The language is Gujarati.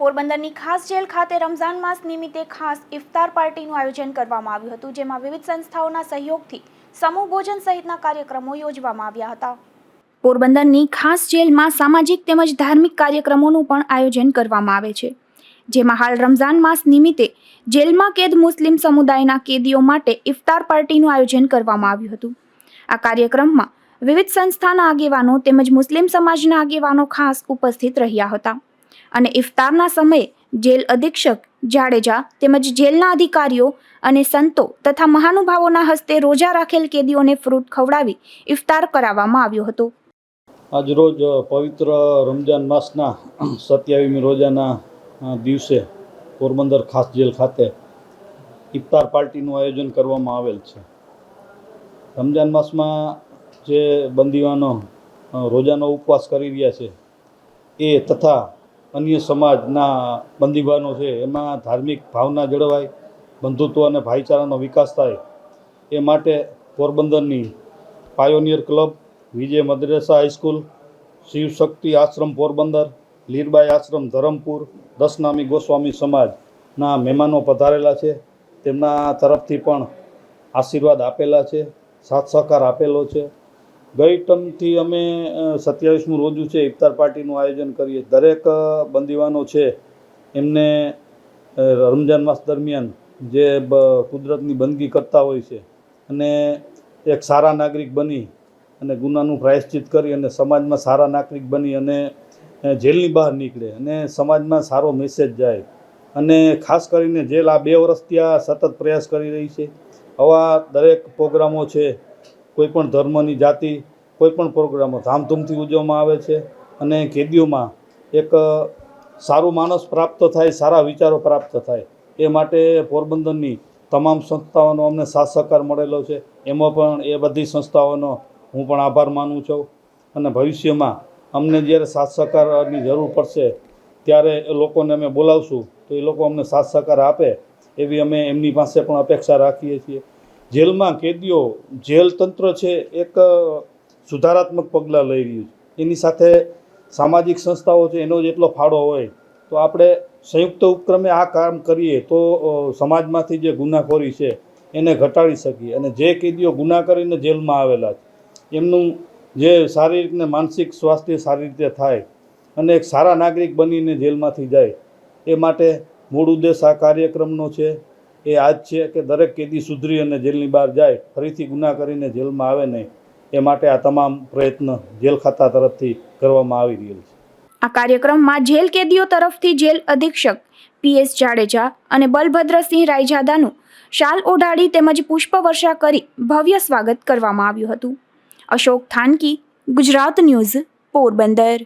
પોરબંદરની ખાસ જેલ ખાતે રમઝાન માસ નિમિત્તે ખાસ ઇફતાર પાર્ટીનું આયોજન કરવામાં આવ્યું હતું, જેમાં વિવિધ સંસ્થાઓના સહયોગથી સમૂહ ભોજન સહિતના કાર્યક્રમો યોજવામાં આવ્યા હતા. પોરબંદરની ખાસ જેલમાં સામાજિક તેમજ ધાર્મિક કાર્યક્રમોનું પણ આયોજન કરવામાં આવે છે, જેમાં હાલ રમઝાન માસ નિમિત્તે જેલમાં કેદ મુસ્લિમ સમુદાયના કેદીઓ માટે ઇફતાર પાર્ટીનું આયોજન કરવામાં આવ્યું હતું. આ કાર્યક્રમમાં વિવિધ સંસ્થાના આગેવાનો તેમજ મુસ્લિમ સમાજના આગેવાનો ખાસ ઉપસ્થિત રહ્યા હતા. અને ઇફતારના સમયે જેલ અધિક્ષક, જાડેજા તેમજ જેલના અધિકારીઓ અને સંતો તથા મહાનુભાવોના હસ્તે રોજા રાખેલ કેદીઓને ફ્રૂટ ખવડાવી ઇફતાર કરાવવામાં આવ્યો હતો. આજરોજ પવિત્ર રમજાન માસના સત્યાવીમી રોજાના દિવસે પોરબંદર ખાસ જેલ ખાતે ઇફતાર પાર્ટીનું આયોજન કરવામાં આવેલ છે. રમજાન માસમાં જે બંદીવાનો રોજાનો ઉપવાસ કરી રહ્યા છે એ તથા અન્ય સમાજના બંદીવાનો છે, એમાં ધાર્મિક ભાવના જળવાય, બંધુત્વ અને ભાઈચારાનો વિકાસ થાય, એ માટે પોરબંદરની pioneer club, Vijay Madresa high school Shiv Shakti Ashram Porbandar, Lirbai Ashram Dharampur, Dasnami Goswami સમાજના મહેમાનો પધારેલા છે, તેમના તરફથી પણ આશીર્વાદ આપેલા છે, સાથ સહકાર આપેલો છે ગઈ ટર્મથી અમે સત્યાવીસમું રોજુ છે, ઇફતાર પાર્ટીનું આયોજન કરીએ. દરેક બંદીવાનો છે, એમને રમજાન માસ દરમિયાન જે કુદરતની બંદગી કરતા હોય છે અને એક સારા નાગરિક બની અને ગુનાનું પ્રાયશ્ચિત કરી અને સમાજમાં સારા નાગરિક બની અને જેલની બહાર નીકળે અને સમાજમાં સારો મેસેજ જાય અને ખાસ કરીને જેલ આ બે વર્ષથી આ સતત પ્રયાસ કરી રહી છે. આવા દરેક પ્રોગ્રામો છે કોઈ પણ ધર્મની જાતિ કોઈ પણ પ્રોગ્રામો ધામધૂમથી ઉજવવામાં આવે છે અને કેદીઓમાં એક સારું માણસ પ્રાપ્ત થાય, સારા વિચારો પ્રાપ્ત થાય. એ માટે પોરબંદરની તમામ સંસ્થાઓનો અમને સાથ સહકાર મળેલો છે. એમાં પણ એ બધી સંસ્થાઓનો હું પણ આભાર માનું છું. અને ભવિષ્યમાં અમને જ્યારે સાથ સહકારની જરૂર પડશે, ત્યારે એ લોકોને અમે બોલાવશું, તો એ લોકો અમને સાથ સહકાર આપે એવી અમે એમની પાસે પણ અપેક્ષા રાખીએ છીએ. જેલમાં કેદીઓ, જેલ તંત્ર છે, એક સુધારાત્મક પગલાં લઈ રહ્યું છે. એની સાથે સામાજિક સંસ્થાઓ છે, એનો જેટલો ફાળો હોય, તો આપણે સંયુક્ત ઉપક્રમે આ કામ કરીએ તો સમાજમાંથી જે ગુનાખોરી છે, એને ઘટાડી શકીએ. અને જે કેદીઓ ગુના કરીને જેલમાં આવેલા છે, એમનું જે શારીરિક ને માનસિક સ્વાસ્થ્ય સારી રીતે થાય અને એક સારા નાગરિક બનીને જેલમાંથી જાય, એ માટે મૂળ ઉદ્દેશ આ કાર્યક્રમનો છે. એ આજ છે કે દરેક કેદી સુધરી અને જેલની બહાર જાય, ફરીથી ગુના કરીને જેલમાં આવે નહીં. એ માટે આ તમામ પ્રયત્ન જેલ ખાતા તરફથી કરવામાં આવી રહેલ છે. આ કાર્યક્રમમાં જેલ કેદીઓ તરફથી જેલ અધિક્ષક પીએસ જાડેજા અને બલભદ્રસિંહ રાયજાદાનું શાલ ઓઢાડી તેમજ પુષ્પવર્ષા કરી ભવ્ય સ્વાગત કરવામાં આવ્યું હતું. અશોક થાનકી, ગુજરાત ન્યૂઝ, પોરબંદર.